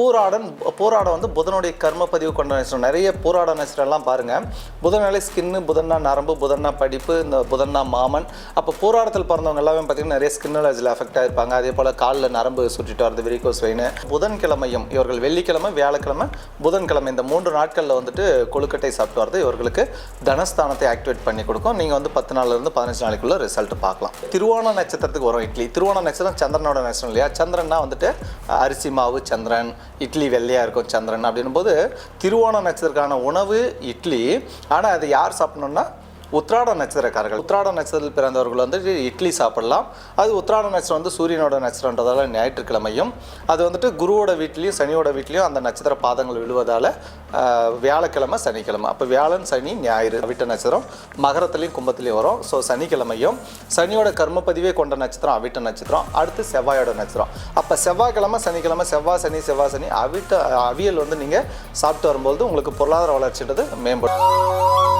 பூராடன் பூராடம் வந்து புதனுடைய கர்ம பதிவு கொண்ட நட்சத்திரம் நிறைய பூராட நட்சத்திரம்லாம் பாருங்கள் புதனாலே ஸ்கின்னு புதன்னா நரம்பு புதன்னா படிப்பு இந்த புதன்னா மாமன். அப்போ பூராடத்தில் பிறந்தவங்க எல்லாமே பார்த்தீங்கன்னா நிறைய ஸ்கின் அலர்ஜியில் அஃபெக்ட் ஆகிருப்பாங்க அதே போல் காலில் நரம்பு சுற்றிட்டு வரது விரிகோஸ் வெயின் புதன்கிழமையும் இவர்கள் வெள்ளிக்கிழமை வியாழக்கிழமை புதன்கிழமை இந்த மூன்று நாட்களில் வந்துட்டு கொழுக்கட்டை சாப்பிட்டு வரது இவர்களுக்கு தனஸ்தானத்தை ஆக்டிவேட் பண்ணி கொடுக்கும். நீங்கள் வந்து பத்து நாள்லேருந்து பதினஞ்சு நாளைக்குள்ள ரிசல்ட் பார்க்கலாம். திருவோண நட்சத்திரத்துக்கு வரும் இட்லி. திருவோண நட்சத்திரம் சந்திரனோட நட்சத்திரம் இல்லையா? சந்திரன்னா வந்துட்டு அரிசி மாவு சந்திரன் இட்லி வெள்ளையாக இருக்கும் சந்திரன் அப்படின்னும் போது திருவோண நட்சத்திரக்கான உணவு இட்லி. ஆனால் அது யார் சாப்பிட்ணுன்னா உத்ராட நட்சத்திரக்காரர்கள் உத்ராட நட்சத்திரத்தில் பிறந்தவர்கள் வந்து இட்லி சாப்பிடலாம். அது உத்ராட நட்சத்திரம் வந்து சூரியனோட நட்சத்திரன்றதால ஞாயிற்றுக்கிழமையும் அது வந்துட்டு குருவோட வீட்லேயும் சனியோட வீட்லேயும் அந்த நட்சத்திர பாதங்கள் விழுவதால் வியாழக்கிழமை சனிக்கிழமை. அப்போ வியாழன் சனி ஞாயிறு அவிட்ட நட்சத்திரம். மகரத்துலேயும் கும்பத்துலேயும் வரும். ஸோ சனிக்கிழமையும் சனியோட கர்மப்பதிவே கொண்ட நட்சத்திரம் அவிட்ட நட்சத்திரம். அடுத்து செவ்வாயோட நட்சத்திரம். அப்போ செவ்வாய்க்கிழமை சனிக்கிழமை செவ்வாய் சனி செவ்வாய் சனி அவிட்ட அவியல் வந்து நீங்கள் சாப்பிட்டு வரும்போது உங்களுக்கு பொருளாதார வளர்ச்சின்றது மேம்படும்.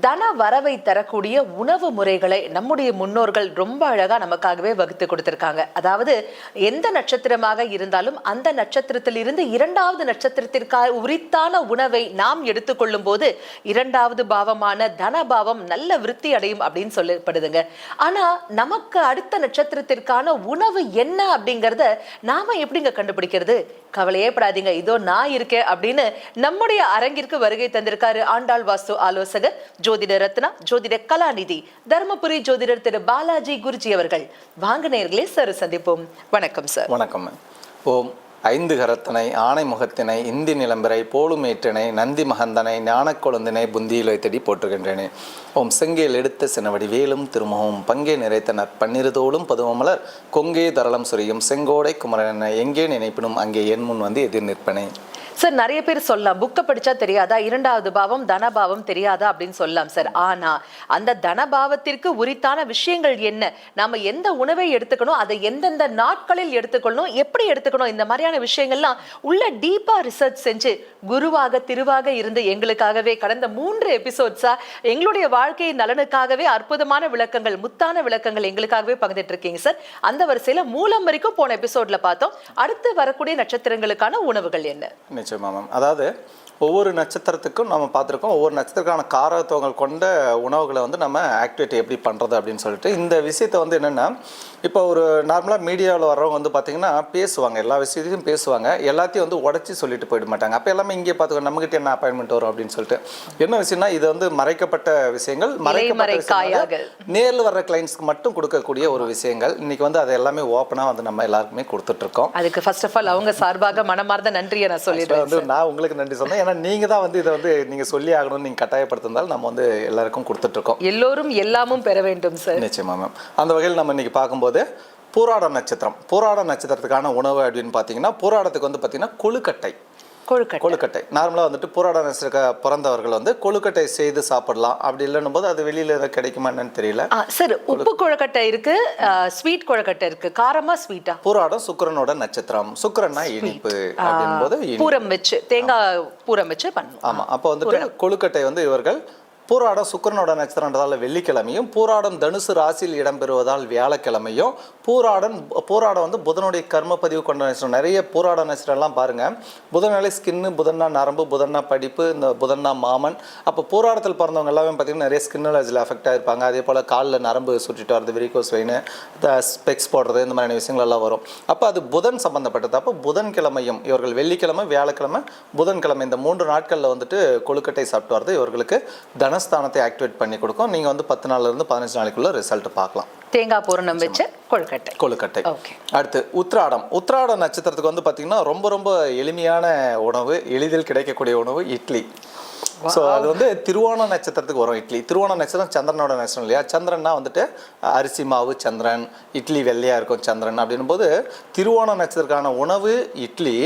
தன வரவை தரக்கூடிய உணவு முறைகளை நம்முடைய முன்னோர்கள் ரொம்ப அழகா நமக்காகவே வகுத்து கொடுத்திருக்காங்க. அதாவது எந்த நட்சத்திரமாக இருந்தாலும் அந்த நட்சத்திரத்தில் இருந்து இரண்டாவது நட்சத்திரத்திற்காக உரித்தான உணவை நாம் எடுத்துக்கொள்ளும் போது இரண்டாவது பாவமான தனபாவம் நல்ல விருத்தி அடையும் அப்படின்னு சொல்லப்படுதுங்க. ஆனா நமக்கு அடுத்த நட்சத்திரத்திற்கான உணவு என்ன அப்படிங்கறத நாம எப்படிங்க கண்டுபிடிக்கிறது? கவலையே படாதீங்க. இதோ நான் இருக்கேன் அப்படின்னு நம்முடைய அரங்கிற்கு வருகை தந்திருக்காரு ஆண்டாள் வாஸ்து ஆலோசகர் ஜோதிட ரத்னா ஜோதிட கலாநிதி தருமபுரி ஜோதிடர் திரு பாலாஜி குருஜி அவர்கள். வாங்க நேர்களே சார் சந்திப்போம். வணக்கம் சார். வணக்கம். ஓம். ஐந்து கரத்தனை ஆனை முகத்தினை இந்தி நிலம்பரை போலுமேற்றினை நந்தி மகந்தனை ஞானக்கொழுந்தினை புந்தியில் வைத்தடி போற்றுகின்றேனே. ஓம். செங்கேல் எடுத்த சினவடி வேலும் திருமுகம் பங்கே நிறைத்த நற்பன்னிருதோளும் பதுவமலர் கொங்கே தரளம் சுரியும் செங்கோடை குமரனை எங்கே நினைப்பினும் அங்கே என் முன் வந்து எதிர் நிற்பனே. சார் நிறைய பேர் சொல்லலாம் புக்கை படிச்சா தெரியாதா? இரண்டாவது பாவம் தனபாவம் தெரியாதா அப்படின்னு சொல்லலாம் சார் ஆனா அந்த தனபாவத்திற்கு உரித்தான விஷயங்கள் என்ன? நாம எந்த உணவை எடுத்துக்கணும்? அதை எந்தெந்த நாட்களில் எடுத்துக்கணும் எப்படி எடுத்துக்கணும்? இந்த மாதிரியான விஷயங்கள்லாம் உள்ள டீப்பா ரிசர்ச் செஞ்சு குருவாக திருவாக இருந்து எங்களுக்காகவே கடந்த மூன்று எபிசோட்ஸா எங்களுடைய வாழ்க்கையின் நலனுக்காகவே அற்புதமான விளக்கங்கள் முத்தான விளக்கங்கள் எங்களுக்காகவே பகிர்ந்துட்டு இருக்கீங்க சார் அந்த வரிசையில மூலம் வரைக்கும் போன எபிசோட்ல பார்த்தோம். அடுத்து வரக்கூடிய நட்சத்திரங்களுக்கான உணவுகள் என்ன? நிச்சயமா மேம் அதாவது ஒவ்வொரு நட்சத்திரத்துக்கும் நம்ம பார்த்துருக்கோம் ஒவ்வொரு நட்சத்திரக்கான காரத்துவங்கள் கொண்ட உணவுகளை வந்து நம்ம ஆக்டிவேட் எப்படி பண்ணுறது அப்படின்னு சொல்லிட்டு இந்த விஷயத்தை வந்து என்னென்னா இப்போ ஒரு நார்மலாக மீடியாவில் வர்றவங்க வந்து பார்த்திங்கன்னா பேசுவாங்க. எல்லா விஷயத்தையும் பேசுவாங்க. எல்லாத்தையும் வந்து உடச்சி சொல்லிட்டு போயிட மாட்டாங்க. அப்போ எல்லாமே இங்கே பார்த்துக்கோ நம்மகிட்ட என்ன அப்பாயின்மெண்ட் வரும் அப்படின்னு சொல்லிட்டு. என்ன விஷயம்னா இது வந்து மறைக்கப்பட்ட விஷயங்கள். காயாக. நேரில் வர்ற கிளைண்ட்ஸ்க்கு மட்டும் கொடுக்கக்கூடிய ஒரு விஷயங்கள். இன்னைக்கு வந்து அது எல்லாமே ஓப்பனாக வந்து நம்ம எல்லாருக்குமே கொடுத்துட்ருக்கோம். அதுக்கு ஃபர்ஸ்ட் ஆஃப் ஆல் அவங்க சார்பாக மனமார்ந்த நன்றியை நான் சொல்லிடுறேன் வந்து நான் உங்களுக்கு நன்றி சொன்னேன். ஏன்னா நீங்க தான் வந்து இதை வந்து நீங்க சொல்லி ஆகணும்னு நீங்க கட்டாயப்படுத்திருந்தால் நம்ம வந்து எல்லாருக்கும் கொடுத்துட்டு இருக்கோம் எல்லோரும் எல்லாமும் பெற வேண்டும் சார் நிச்சயமா மேம் அந்த வகையில் நம்ம இன்னைக்கு பார்க்கும்போது பூராட நட்சத்திரம். பூராட நட்சத்திரத்துக்கான உணவு அப்படின்னு பார்த்தீங்கன்னா பூராடத்துக்கு வந்து பார்த்தீங்கன்னா கொழுக்கட்டை. கொழுக்கட்டை. கொழுக்கட்டை. நார்மலாக வந்துட்டு பூராட நட்சத்திர பிறந்தவர்கள் வந்து கொழுக்கட்டை செய்து சாப்பிடலாம் அப்படி இல்லைன்னும் போது அது வெளியில எதாவது கிடைக்குமா என்னன்னு தெரியல. சார். உப்பு கொழுக்கட்டை இருக்கு. ஸ்வீட் கொழுக்கட்டை இருக்கு. காரமா ஸ்வீட்டா பூராடம் சுக்கிரனோட நட்சத்திரம். சுக்கிரன்னா இனிப்பு அப்படின்னும் போது பூரம் வச்சு தேங்காய் பூரம் வச்சு பண்ணும் ஆமாம் அப்போ வந்துட்டு கொழுக்கட்டை வந்து இவர்கள் பூராடம் சுக்கிரனோட நட்சத்திரன்றதால வெள்ளிக்கிழமையும் பூராடம் தனுசு ராசியில் இடம்பெறுவதால் வியாழக்கிழமையும் பூராடன் பூராடம் வந்து புதனுடைய கர்ம பதிவு கொண்ட நட்சத்திரம். நிறைய பூராட நட்சத்திரம்லாம் பாருங்கள் புதனாலே ஸ்கின்னு புதன்னா நரம்பு புதன்னா படிப்பு இந்த புதன்னா மாமன். அப்போ பூராடத்தில் பிறந்தவங்க எல்லாமே பார்த்தீங்கன்னா நிறைய ஸ்கின் அலர்ஜியில் அஃபெக்ட் ஆகிருப்பாங்க அதே போல் காலில் நரம்பு சுற்றிட்டு வரது வெரிகோஸ் வெயின் ஸ்பெக்ஸ் போடுறது இந்த மாதிரியான விஷயங்கள் எல்லாம் வரும். அப்போ அது புதன் சம்மந்தப்பட்டது அப்போ புதன்கிழமையும் இவர்கள் வெள்ளிக்கிழமை வியாழக்கிழமை புதன்கிழமை இந்த மூன்று நாட்களில் வந்துட்டு கொழுக்கட்டை சாப்பிட்டு வரது இவர்களுக்கு தனஸ்தானத்தை ஆக்டிவேட் பண்ணி கொடுக்கும். நீங்கள் வந்து பத்து நாள்ல இருந்து பதினஞ்சு நாளைக்குள்ள ரிசல்ட் பார்க்கலாம். தேங்காய் பூரணம் வச்ச கொழுக்கட்டை. கொழுக்கட்டை. அடுத்து உத்ராடம். உத்ராட நட்சத்திரத்துக்கு வந்து பார்த்தீங்கன்னா ரொம்ப ரொம்ப எளிமையான உணவு எளிதில் கிடைக்கக்கூடிய உணவு இட்லி. ஸோ அது வந்து திருவோண நட்சத்திரத்துக்கு வரும் இட்லி. திருவோண நட்சத்திரம் சந்திரனோட நட்சத்திரம் இல்லையா? சந்திரன்னா வந்துட்டு அரிசி மாவு சந்திரன் இட்லி வெள்ளையா இருக்கும் சந்திரன் அப்படின்னும் போது திருவோண நட்சத்திரக்கான உணவு இட்லி.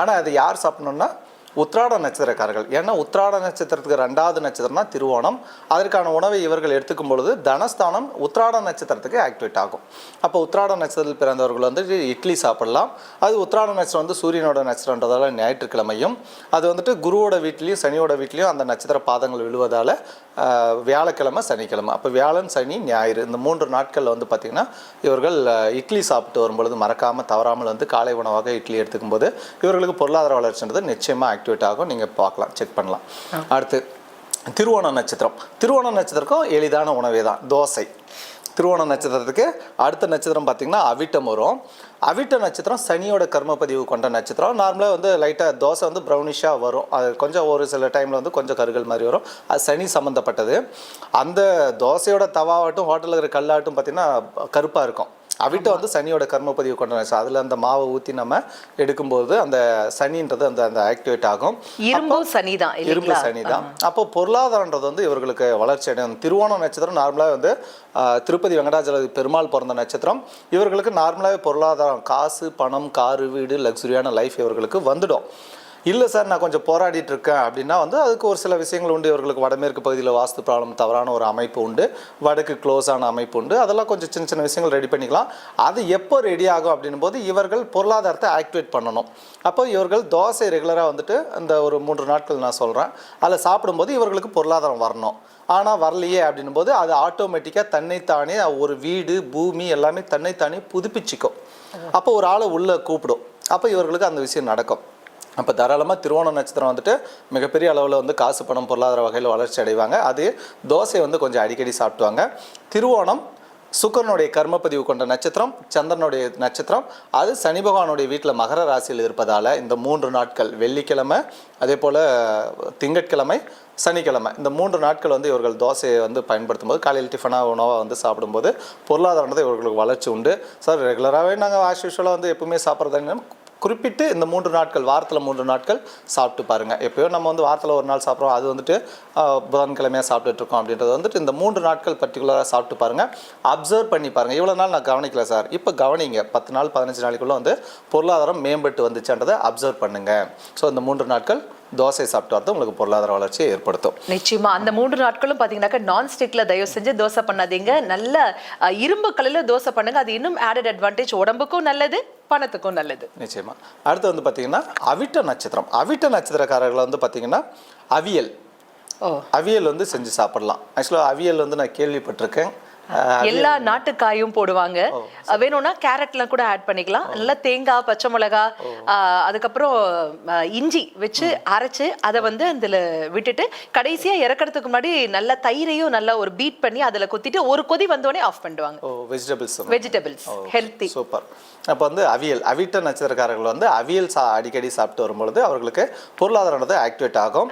ஆனால் அது யார் சாப்பிடணும்னா உத்ராட நட்சத்திரக்காரர்கள். ஏன்னா உத்ராட நட்சத்திரத்துக்கு ரெண்டாவது நட்சத்திரம்னா திருவோணம். அதற்கான உணவை இவர்கள் எடுத்துக்கும் பொழுது தனஸ்தானம் உத்ராட நட்சத்திரத்துக்கு ஆக்டிவேட் ஆகும். அப்போ உத்ராட நட்சத்திரத்தில் பிறந்தவர்கள் வந்து இட்லி சாப்பிடலாம். அது உத்ராட நட்சத்திரம் வந்து சூரியனோட நட்சத்திரன்றதால ஞாயிற்றுக்கிழமையும் அது வந்துட்டு குருவோட வீட்லேயும் சனியோட வீட்லேயும் அந்த நட்சத்திர பாதங்கள் விழுவதால் வியாழக்கிழமை சனிக்கிழமை. அப்போ வியாழன் சனி ஞாயிறு. இந்த மூன்று நாட்களில் வந்து பார்த்திங்கன்னா இவர்கள் இட்லி சாப்பிட்டு வரும்பொழுது மறக்காமல் தவறாமல் வந்து காலை உணவாக இட்லி எடுத்துக்கும் போது இவர்களுக்கு பொருளாதார வளர்ச்சின்றது நிச்சயமாக ஆக்டிவேட் ஆகும். நீங்கள் பார்க்கலாம் செக் பண்ணலாம். அடுத்து திருவோண நட்சத்திரம். திருவோண நட்சத்திரக்கும் எளிதான உணவே தான். தோசை. திருவோண நட்சத்திரத்துக்கு அடுத்த நட்சத்திரம் பார்த்திங்கன்னா அவிட்டம் வரும். அவிட்ட நட்சத்திரம் சனியோட கர்மப்பதிவு கொண்ட நட்சத்திரம். நார்மலாக வந்து லைட்டாக தோசை வந்து ப்ரௌனிஷாக வரும். அது கொஞ்சம் ஒரு சில டைமில் வந்து கொஞ்சம் கருகள் மாதிரி வரும். அது சனி சம்மந்தப்பட்டது அந்த தோசையோட தவாவாட்டும் ஹோட்டலில் இருக்கிற கல்லாட்டும் பார்த்திங்கன்னா கருப்பாக இருக்கும். அவிட்ட வந்து சனியோட கர்ம பதிவு கொண்ட நட்சத்திரம் அதில் அந்த மாவை ஊற்றி நம்ம எடுக்கும்போது அந்த சனின்றது அந்த அந்த ஆக்டிவேட் ஆகும். இரும்பு சனி தான் இரும்பு சனி தான் அப்போ பொருளாதாரன்றது வந்து இவர்களுக்கு வளர்ச்சி அடையும். திருவோண நட்சத்திரம் நார்மலாக வந்து திருப்பதி வெங்கடாஜலபதி பெருமாள் பிறந்த நட்சத்திரம். இவர்களுக்கு நார்மலாகவே பொருளாதாரம் காசு பணம் காரு வீடு லக்ஸுரியான லைஃப் இவர்களுக்கு வந்துடும். இல்லை சார் நான் கொஞ்சம் போராடிட்டு இருக்கேன் அப்படின்னா வந்து அதுக்கு ஒரு சில விஷயங்கள் உண்டு. இவர்களுக்கு வடமேற்கு பகுதியில் வாஸ்து ப்ராப்ளம் தவறான ஒரு அமைப்பு உண்டு. வடக்கு க்ளோஸான அமைப்பு உண்டு. அதெல்லாம் கொஞ்சம் சின்ன சின்ன விஷயங்கள் ரெடி பண்ணிக்கலாம். அது எப்போ ரெடி ஆகும் அப்படின்னும் போது இவர்கள் பொருளாதாரத்தை ஆக்டிவேட் பண்ணணும். அப்போ இவர்கள் தோசை ரெகுலராக வந்துட்டு அந்த ஒரு மூன்று நாட்கள் நான் சொல்கிறேன் அதில் சாப்பிடும்போது இவர்களுக்கு பொருளாதாரம் வரணும். ஆனால் வரலையே அப்படின்னும் போது அது ஆட்டோமேட்டிக்காக தன்னைத்தானே ஒரு வீடு பூமி எல்லாமே தன்னைத்தானே புதுப்பிச்சிக்கும். அப்போ ஒரு ஆளை உள்ளே கூப்பிடும். அப்போ இவர்களுக்கு அந்த விஷயம் நடக்கும். அப்போ தாராளமாக திருவோணம் நட்சத்திரம் வந்துட்டு மிகப்பெரிய அளவில் வந்து காசு பணம் பொருளாதார வகையில் வளர்ச்சி அடைவாங்க. அது தோசை வந்து கொஞ்சம் அடிக்கடி சாப்பிடுவாங்க. திருவோணம் சுக்கரனுடைய கர்மப்பதிவு கொண்ட நட்சத்திரம் சந்திரனுடைய நட்சத்திரம். அது சனி பகவானுடைய வீட்டில் மகர ராசியில் இருப்பதால் இந்த மூன்று நாட்கள் வெள்ளிக்கிழமை அதே போல் திங்கட்கிழமை சனிக்கிழமை. இந்த மூன்று நாட்கள் வந்து இவர்கள் தோசையை வந்து பயன்படுத்தும் போது காலையில் டிஃபனாக உணவாக வந்து சாப்பிடும்போது பொருளாதாரத்தை இவர்களுக்கு வளர்ச்சி உண்டு. சார் ரெகுலராகவே நாங்கள் ஆஸ் யூஷுவலாக வந்து எப்பவுமே சாப்பிட்றதுங்க குறிப்பிட்டு இந்த மூன்று நாட்கள் வாரத்தில் மூன்று நாட்கள் சாப்பிட்டு பாருங்கள் எப்பயோ நம்ம வந்து வாரத்தில் ஒரு நாள் சாப்பிட்றோம். அது வந்துட்டு புதன்கிழமையாக சாப்பிட்டுட்ருக்கோம் அப்படின்றது வந்துட்டு இந்த மூன்று நாட்கள் பர்டிகுலராக சாப்பிட்டு பாருங்கள் அப்சர்வ் பண்ணி பாருங்கள் இவ்வளோ நாள் நான் கவனிக்கல சார். இப்போ கவனிங்க. பத்து நாள் பதினஞ்சு நாளைக்குள்ளே வந்து பொருளாதாரம் மேம்பட்டு வந்துச்சுன்றதை அப்சர்வ் பண்ணுங்கள் ஸோ இந்த மூன்று நாட்கள் தோசை சாப்பிட்டு வரது உங்களுக்கு பொருளாதார வளர்ச்சியை ஏற்படுத்தும். நிச்சயமா. அந்த மூன்று நாட்களும் பாத்தீங்கன்னாக்கா நான் ஸ்டிக்ல தயவு செஞ்சு தோசை பண்ணாதீங்க. நல்ல இரும்பு கல்லுல தோசை பண்ணுங்க. அது இன்னும் ஆடட் அட்வான்டேஜ் உடம்புக்கும் நல்லது பணத்துக்கும் நல்லது. நிச்சயமா. அடுத்து வந்து பார்த்தீங்கன்னா அவிட்ட நட்சத்திரம். அவிட்ட நட்சத்திரக்காரர்களை வந்து பார்த்தீங்கன்னா அவியல். ஓ. அவியல் வந்து செஞ்சு சாப்பிடலாம். ஆக்சுவலாக அவியல் வந்து நான் கேள்விப்பட்டிருக்கேன். எல்லா நாட்டு காயும் போடுவாங்க. வேணும்னா கேரட்லாம் கூட ஆட் பண்ணிக்கலாம். நல்லா தேங்காய் பச்சை மிளகா அதுக்கப்புறம் இஞ்சி வச்சு அரைச்சு அதை வந்து அதுல விட்டுட்டு கடைசியா இறக்கறதுக்கு முன்னாடி நல்லா தயிரையும் நல்லா ஒரு பீட் பண்ணி அதுல கொத்திட்டு ஒரு கொதி வந்தோடனே ஆஃப் பண்ணிடுவாங்க. ஓ வெஜிடபிள்ஸ் வெஜிடபிள்ஸ் ஹெல்த்தி சூப்பர். அப்போ வந்து அவியல் அவிட்ட நட்சத்திரக்காரர்கள் வந்து அவியல் சா அடிக்கடி சாப்பிட்டு வரும்பொழுது அவர்களுக்கு பொருளாதாரத்தை ஆக்டிவேட் ஆகும்.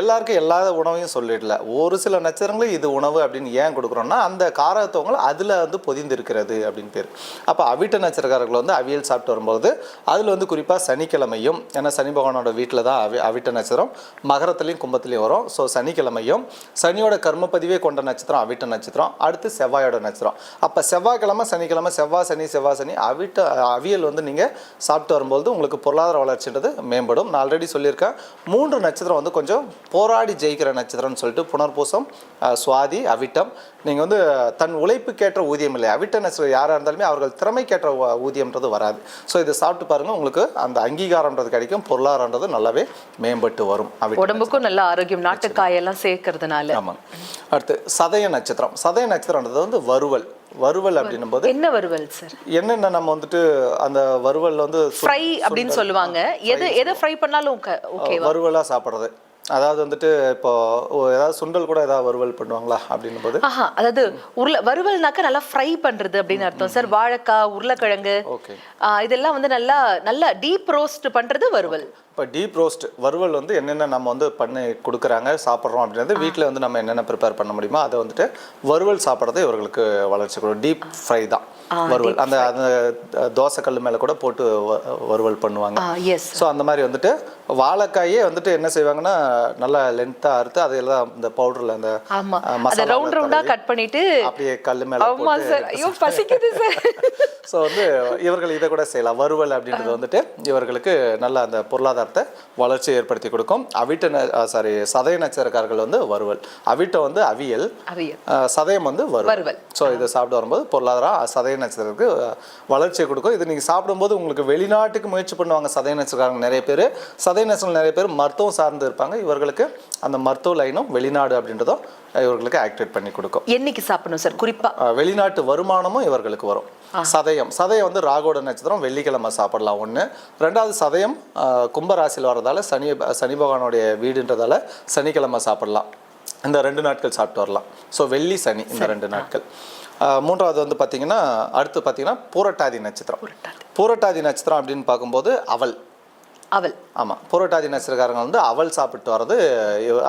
எல்லாருக்கும் எல்லா உணவையும் சொல்லிடல. ஒரு சில நட்சத்திரங்களும் இது உணவு அப்படின்னு ஏன் கொடுக்குறோம்னா அந்த காரத்துவங்கள் அதில் வந்து பொதிந்திருக்கிறது அப்படின்னு பேர். அப்போ அவிட்ட நட்சத்திரக்காரர்கள் வந்து அவியல் சாப்பிட்டு வரும்போது அதில் வந்து குறிப்பாக சனிக்கிழமையும் ஏன்னா சனி பகவானோட வீட்டில் தான் அவி அவிட்ட நட்சத்திரம் மகரத்துலேயும் கும்பத்துலேயும் வரும். ஸோ சனிக்கிழமையும் சனியோட கர்மப்பதிவே கொண்ட நட்சத்திரம் அவிட்ட நட்சத்திரம் அடுத்து செவ்வாயோட நட்சத்திரம். அப்போ செவ்வாய்க்கிழமை சனிக்கிழமை செவ்வாய் சனி செவ்வாய் சனி அவிட்ட அவியல் வந்து நீங்கள் சாப்பிட்டு வரும்போது உங்களுக்கு பொருளாதார வளர்ச்சின்றது மேம்படும். நான் ஆல்ரெடி சொல்லியிருக்கேன். மூன்று நட்சத்திரம் வந்து கொஞ்சம் போராடி ஜெயிக்கிற நட்சத்திரம்னு சொல்லிட்டு புனர்பூசம் சுவாதி அவிட்டம். நீங்கள் வந்து தன் உழைப்புக்கேற்ற ஊதியம் இல்லை. அவிட்ட நட்சத்திரம் யாராக இருந்தாலுமே அவர்கள் திறமைக்கேற்ற ஊதியம்ன்றது வராது. ஸோ இதை சாப்பிட்டு பாருங்கள் உங்களுக்கு அந்த அங்கீகாரம்ன்றது கிடைக்கும். பொருளாதாரன்றது நல்லாவே மேம்பட்டு வரும். உடம்புக்கும் நல்ல ஆரோக்கியம். நாட்டுக்காயெல்லாம் சேர்க்கறதுனால. ஆமாங்க. அடுத்து சதய நட்சத்திரம். சதய நட்சத்திரம்ன்றது வந்து வறுவல். வறுவல் அப்படின்னும் போது என்ன வறுவல் சார் என்னென்ன நம்ம வந்துட்டு அந்த வறுவல் வந்து ஃப்ரை அப்படின்னு சொல்லுவாங்க. எது எதை ஃப்ரை பண்ணாலும் ஓகே வறுவலா சாப்பிட்றது. அதாவது வந்துட்டு இப்போ ஏதாவது சுண்டல் கூட ஏதாவது வறுவல் பண்ணுவாங்களா அப்படின்னும் போது ஆஹா அதாவது உருளை வறுவல்னாக்க நல்லா ஃப்ரை பண்றது அப்படின்னு அர்த்தம். சார் வாழைக்காய் உருளைக்கிழங்கு இதெல்லாம் வந்து நல்லா நல்லா டீப் ரோஸ்ட் பண்றது வறுவல். இப்போ டீப் ரோஸ்ட் வறுவல் வந்து என்னென்ன நம்ம வந்து பண்ணி கொடுக்குறாங்க சாப்பிட்றோம் அப்படின்றது வீட்டில் வந்து நம்ம என்னென்ன ப்ரிப்பேர் பண்ண முடியுமோ அதை வந்துட்டு வறுவல் சாப்பிட்றது இவர்களுக்கு வளர்ச்சி கொடுக்கும். டீப் ஃப்ரை தான். வறுவல். அந்த அந்த தோசை கல் மேலே கூட போட்டு வறுவல் பண்ணுவாங்க. எஸ் ஸோ அந்த மாதிரி வந்துட்டு வாழைக்காயே வந்துட்டு என்ன செய்வாங்கன்னா நல்லா லென்த்தாக அறுத்து அதெல்லாம் இந்த பவுடரில் அந்த அத மசாலால ரவுண்ட் ரவுண்டா தடவி கட் பண்ணிட்டு அப்படியே கல் மேலே ஆமா சார் ஐயோ பசிக்குது சார் ஸோ வந்து இவர்கள் இதை கூட செய்யலாம். வறுவல் அப்படின்றது வந்துட்டு இவர்களுக்கு நல்ல அந்த பொருளாதாரத்தை வளர்ச்சி ஏற்படுத்தி கொடுக்கும். அவிட்ட சாரி சதய நட்சத்திரக்காரர்கள் வந்து வறுவல். அவிட்டம் வந்து அவியல். சதயம் வந்து வறுவல். ஸோ இதை சாப்பிட்டு வரும்போது பொருளாதாரம் சதய நட்சத்திரத்துக்கு வளர்ச்சியை கொடுக்கும். இது நீங்கள் சாப்பிடும்போது உங்களுக்கு வெளிநாட்டுக்கு முயற்சி பண்ணுவாங்க சதய நட்சத்திரக்காரங்க நிறைய பேர். சதய நட்சத்திரம் நிறைய பேர் மருத்துவம் சார்ந்து இருப்பாங்க. இவர்களுக்கு அந்த மருத்துவ லைனும் வெளிநாடு அப்படின்றதும் இவர்களுக்கு ஆக்டிவேட் பண்ணி கொடுக்கும். என்னைக்கு சாப்பிடணும் சார்? குறிப்பா. அஹ் வெளிநாட்டு வருமானமும் இவர்களுக்கு வரும். சதயம். சதயம் வந்து ராகோட நட்சத்திரம் வெள்ளிக்கிழமை சாப்பிடலாம். ஒன்று ரெண்டாவது சதயம் கும்பராசியில் வர்றதால சனி சனி பகவானுடைய வீடுன்றதால சனிக்கிழமை சாப்பிடலாம். இந்த ரெண்டு நாட்கள் சாப்பிட்டு வரலாம். ஸோ வெள்ளி சனி இந்த ரெண்டு நாட்கள். மூன்றாவது வந்து பார்த்தீங்கன்னா அடுத்து பார்த்தீங்கன்னா பூரட்டாதி நட்சத்திரம். புரட்டாதி. நட்சத்திரம் அப்படின்னு பார்க்கும்போது அவல். அவல். ஆமாம் புரோட்டாதி நட்சத்திரக்காரங்க வந்து அவல் சாப்பிட்டு வர்றது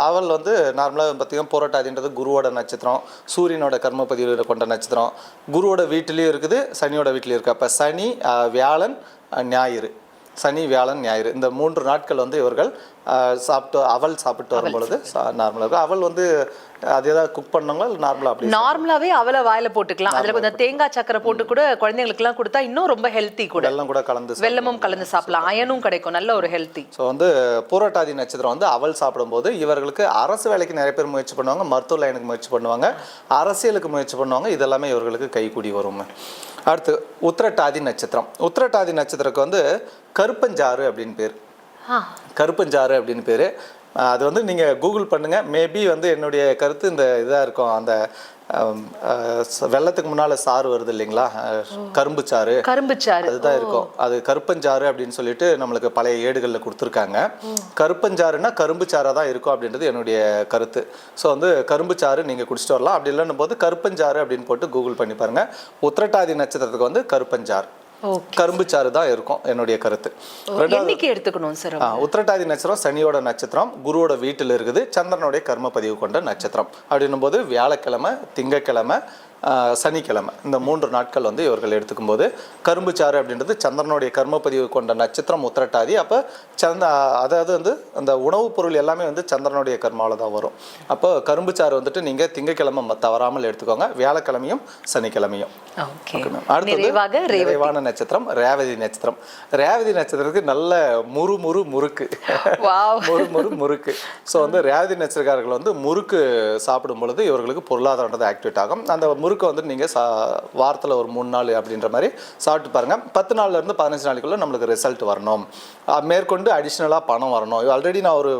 அவல் வந்து நார்மலாக பார்த்தீங்கன்னா புரோட்டாதின்றது குருவோட நட்சத்திரம் சூரியனோட கர்மபதியில் கொண்ட நட்சத்திரம். குருவோட வீட்டிலையும் இருக்குது சனியோட வீட்லேயும் இருக்குது அப்போ சனி வியாழன் ஞாயிறு. சனி வியாழன் ஞாயிறு. இந்த மூன்று நாட்கள் வந்து இவர்கள் சாப்பிட்டு அவல் சாப்பிட்டு வரும் பொழுது நார்மலாக இருக்கும் அவல் வந்து அது ஏதாவது குக் பண்ணாங்களா இல்லை நார்மலாக அப்படி நார்மலாவே அவலை வாயில போட்டுக்கலாம். அதுல கொஞ்சம் தேங்காய் சக்கரை போட்டு கூட குழந்தைங்களுக்கு எல்லாம் கொடுத்தா இன்னும் ரொம்ப ஹெல்த்தி கூட. வெல்லம் கூட கலந்து வெல்லமும் கலந்து சாப்பிடலாம். அயனும் கிடைக்கும். நல்ல ஒரு ஹெல்த்தி ஸோ வந்து பூரட்டாதி நட்சத்திரம் வந்து அவல் சாப்பிடும்போது இவர்களுக்கு அரசு வேலைக்கு நிறைய பேர் முயற்சி பண்ணுவாங்க மருத்துவ லைனுக்கு முயற்சி பண்ணுவாங்க அரசியலுக்கு முயற்சி பண்ணுவாங்க இதெல்லாமே இவர்களுக்கு கைகூடி வரும். அடுத்து உத்திரட்டாதி நட்சத்திரம். உத்திரட்டாதி நட்சத்திரத்துக்கு வந்து கருப்பஞ்சாறு அப்படின்னு பேர். கருப்பஞ்சாறு அப்படின்னு பேர். அது வந்து நீங்கள் கூகுள் பண்ணுங்கள் மேபி வந்து என்னுடைய கருத்து இந்த இதாக இருக்கும். அந்த வெள்ளத்துக்கு முன்னால் சாறு வருது இல்லைங்களா? கரும்பு சாறு. கரும்பு சாறு. அதுதான் இருக்கும். அது கருப்பஞ்சாறு அப்படின்னு சொல்லிட்டு நம்மளுக்கு பழைய ஏடுகளில் கொடுத்துருக்காங்க. கருப்பஞ்சாறுனா கரும்பு சாறாக தான் இருக்கும் அப்படின்றது என்னுடைய கருத்து. ஸோ வந்து கரும்பு சாறு நீங்கள் குடிச்சிட்டு வரலாம். அப்படி இல்லைன்னும் போது கருப்பஞ்சாறு அப்படின்னு போட்டு கூகுள் பண்ணி பாருங்க. உத்திரட்டாதி நட்சத்திரத்துக்கு வந்து கருப்பஞ்சாறு கரும்பு சாறு தான் இருக்கும் என்னுடைய கருத்து. எடுத்துக்கணும் சார் உத்திரட்டாதி நட்சத்திரம் சனியோட நட்சத்திரம் குருவோட வீட்டில் இருக்குது சந்திரனுடைய கர்ம பதிவு கொண்ட நட்சத்திரம். அப்படின்னும் போது வியாழக்கிழமை திங்கக்கிழமை சனிக்கிழமை. இந்த மூன்று நாட்கள் வந்து இவர்கள் எடுத்துக்கும் போது கரும்புச்சாறு அப்படின்றது சந்திரனுடைய கர்ம பதிவு கொண்ட நட்சத்திரம் உத்திரட்டாதி. அப்போ சந்த அதாவது வந்து அந்த உணவுப் பொருள் எல்லாமே வந்து சந்திரனுடைய கர்மாவில் தான் வரும். அப்போ கரும்புச்சாறு வந்துட்டு நீங்கள் திங்கக்கிழமை தவறாமல் எடுத்துக்கோங்க. வியாழக்கிழமையும் சனிக்கிழமையும். அடுத்தது நிறைவான நட்சத்திரம் ரேவதி நட்சத்திரம். ரேவதி நட்சத்திரத்துக்கு நல்ல முறு முறு முறுக்கு. முறு முறு முறுக்கு. ஸோ வந்து ரேவதி நட்சத்திரக்காரர்கள் வந்து முறுக்கு சாப்பிடும் பொழுது இவர்களுக்கு பொருளாதாரன்றது ஆக்டிவேட் ஆகும். அந்த முறுக்கை வந்து நீங்கள் சா வாரத்தில் ஒரு மூணு நாள் அப்படின்ற மாதிரி சாப்பிட்டு பாருங்கள் பத்து நாள்லேருந்து பதினஞ்சு நாளைக்குள்ளே நம்மளுக்கு ரிசல்ட் வரணும். மேற்கொண்டு அடிஷ்னலாக பணம் வரணும். ஆல்ரெடி நான் ஒரு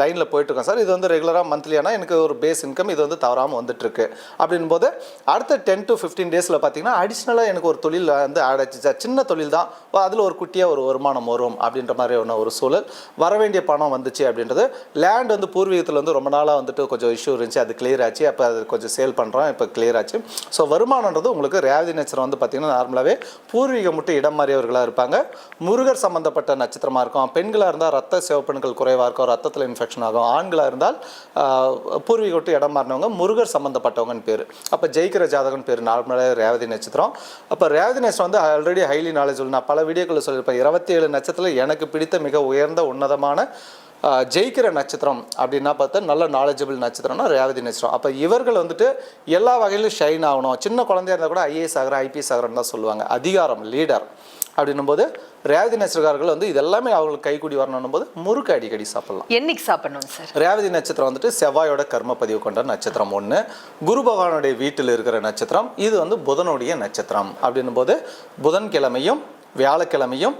லைனில் போயிட்டுருக்கேன் சார் இது வந்து ரெகுலராக மந்த்லியானா எனக்கு ஒரு பேஸ் இன்கம் இது வந்து தவறாமல் வந்துட்டுருக்கு. அப்படின் போது அடுத்த டென் டு ஃபிஃப்டீன் டேஸில் பார்த்தீங்கன்னா அடிஷ்னலாக எனக்கு ஒரு தொழில் வந்து ஆட் சார் சின்ன தொழில் தான். அதில் ஒரு குட்டியாக ஒரு வருமானம் வரும் அப்படின்ற மாதிரி ஒன்று ஒரு சூழல். வர வேண்டிய பணம் வந்துச்சு அப்படின்றது லேண்ட் வந்து பூர்வீகத்தில் வந்து ரொம்ப நாளாக வந்துட்டு கொஞ்சம் இஷ்யூ இருந்துச்சு. அது கிளியர் ஆச்சு. அப்போ அது கொஞ்சம் சேல் பண்ணுறோம் இப்போ கிளியர் ஆச்சு. ஸோ வருமானன்றது உங்களுக்கு ரேவதி நட்சத்திரம் வந்து பார்த்தீங்கன்னா நார்மலாகவே பூர்வீகம் மட்டும் இடம் மாறியவர்களாக இருப்பாங்க. முருகர் சம்மந்தப்பட்ட நட்சத்திரமாக இருக்கும். பெண்களாக இருந்தால் ரத்த சிவப்பெண்கள் குறைவாக இருக்கும். ரத்த ரத்தத்தில் இன்ஃபெக்ஷன் ஆகும். ஆண்களாக இருந்தால் பூர்வீகட்டு இடம் மாறினவங்க முருகர் சம்மந்தப்பட்டவங்கன்னு பேர். அப்போ ஜெயிக்கிற ஜாதகன் பேர். நார்மலாக ரேவதி நட்சத்திரம். அப்போ ரேவதி நட்சத்திரம் வந்து ஆல்ரெடி ஹைலி நாலேஜ் நான் பல வீடியோக்களில் சொல்லியிருப்பேன். இருபத்தி ஏழு நட்சத்திரத்தில் எனக்கு பிடித்த மிக உயர்ந்த உன்னதமான ஜெயிக்கிற நட்சத்திரம் அப்படின்னா பார்த்தா நல்ல நாலேஜபிள் நட்சத்திரம்னா ரேவதி நட்சத்திரம். அப்போ இவர்கள் வந்துட்டு எல்லா வகையிலும் ஷைன் ஆகணும். சின்ன குழந்தையா இருந்தால் கூட ஐஏஎஸ் ஆகிற ஐபிஎஸ் ஆகிறேன்னு தான் சொல்லுவாங்க. அதிகாரம் லீடர் அப்படின்னும் போது ரேவதி நட்சத்திரக்காரர்கள் வந்து இது எல்லாமே அவங்களுக்கு கைக்கூடி வரணும் போது முறுக்கு அடிக்கடி சாப்பிடலாம். என்னைக்கு சாப்பிடணும் சார்? ரேவதி நட்சத்திரம் வந்துட்டு செவ்வாயோட கர்ம பதிவு கொண்ட நட்சத்திரம் ஒன்று குரு பகவானுடைய வீட்டில் இருக்கிற நட்சத்திரம். இது வந்து புதனுடைய நட்சத்திரம். அப்படின்னும் போது புதன்கிழமையும் வியாழக்கிழமையும்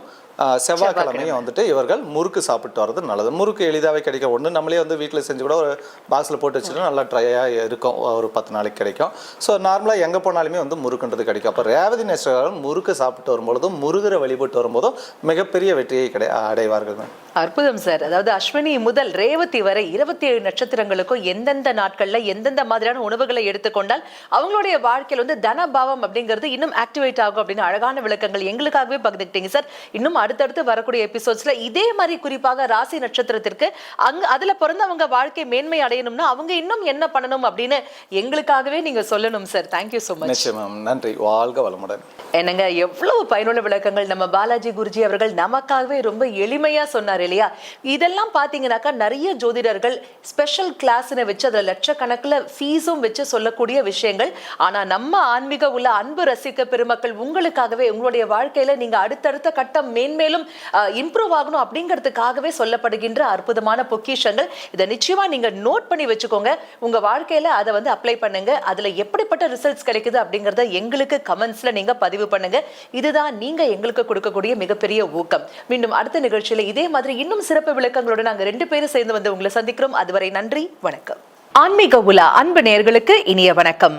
செவ்வாய்க்கிழமையும் வந்துட்டு இவர்கள் முறுக்கு சாப்பிட்டு வர்றது நல்லது. முறுக்கு எளிதாகவே கிடைக்கும். ஒன்று நம்மளே வந்து வீட்டில் செஞ்சு கூட ஒரு பாக்ஸில் போட்டு வச்சுட்டு நல்லா ட்ரையாக இருக்கும். ஒரு பத்து நாளைக்கு கிடைக்கும். ஸோ நார்மலாக எங்கே போனாலுமே வந்து முறுக்குன்றது கிடைக்கும். அப்போ ரேவதி நட்சத்திரம் முறுக்கு சாப்பிட்டு வரும்பொழுதும் முருகரை வழிபட்டு வரும்போதும் மிகப்பெரிய வெற்றியை கிடை அடைவார்கள் அற்புதம் சார் அதாவது அஸ்வினி முதல் ரேவதி வரை இருபத்தி ஏழு நட்சத்திரங்களுக்கும் எந்தெந்த நாட்கள்ல எந்தெந்த மாதிரியான உணவுகளை எடுத்துக்கொண்டால் அவங்களுடைய வாழ்க்கையில் வந்து தனபாவம் அப்படிங்கிறது இன்னும் ஆக்டிவேட் ஆகும் அப்படின்னு அழகான விளக்கங்கள் எங்களுக்காகவே பகிர்ந்துக்கிட்டீங்க சார் இன்னும் அடுத்தடுத்து வரக்கூடிய எபிசோட்ஸ்ல இதே மாதிரி குறிப்பாக ராசி நட்சத்திரத்திற்கு அங்க அதுல பிறந்தவங்க வாழ்க்கை மேன்மை அடையணும்னா அவங்க இன்னும் என்ன பண்ணணும் அப்படின்னு எங்களுக்காகவே நீங்க சொல்லணும் சார் தேங்க்யூ so மச் நன்றி. வாழ்க வளமுடன். என்னங்க எவ்வளவு பயனுள்ள விளக்கங்கள் நம்ம பாலாஜி குருஜி அவர்கள் நமக்காகவே ரொம்ப எளிமையா சொன்னார் இல்லையா? இதெல்லாம் பாத்தீங்கன்னாக்கா நிறைய ஜோதிடர்கள் ஸ்பெஷல் கிளாஸ்னு வச்சு அதுல லட்சக்கணக்கில் ஃபீஸும் வச்சு சொல்லக்கூடிய விஷயங்கள். ஆனா நம்ம ஆன்மீக உள்ள அன்பு ரசிக்க பெருமக்கள் உங்களுக்காகவே உங்களுடைய வாழ்க்கையில நீங்க அடுத்தடுத்த கட்டம் மேன்மேலும் இம்ப்ரூவ் ஆகணும் அப்படிங்கிறதுக்காகவே சொல்லப்படுகின்ற அற்புதமான பொக்கிஷங்கள். இதை நிச்சயமா நீங்க நோட் பண்ணி வச்சுக்கோங்க. உங்க வாழ்க்கையில அதை வந்து அப்ளை பண்ணுங்க. அதுல எப்படிப்பட்ட ரிசல்ட்ஸ் கிடைக்குது அப்படிங்கறத எங்களுக்கு கமெண்ட்ஸ்ல நீங்க பதிவு பண்ணுங்க. இதுதான் நீங்க எங்களுக்கு கொடுக்கக்கூடிய மிகப்பெரிய ஊக்கம். மீண்டும் அடுத்த நிகழ்ச்சியில இதே மாதிரி இன்னும் சிறப்பு விளக்கங்களோட நாங்க ரெண்டு பேரும் சேர்ந்து வந்து உங்களை சந்திக்கிறோம். அதுவரை நன்றி வணக்கம். ஆன்மீக உலா அன்பு நேர்களுக்கு இனிய வணக்கம்.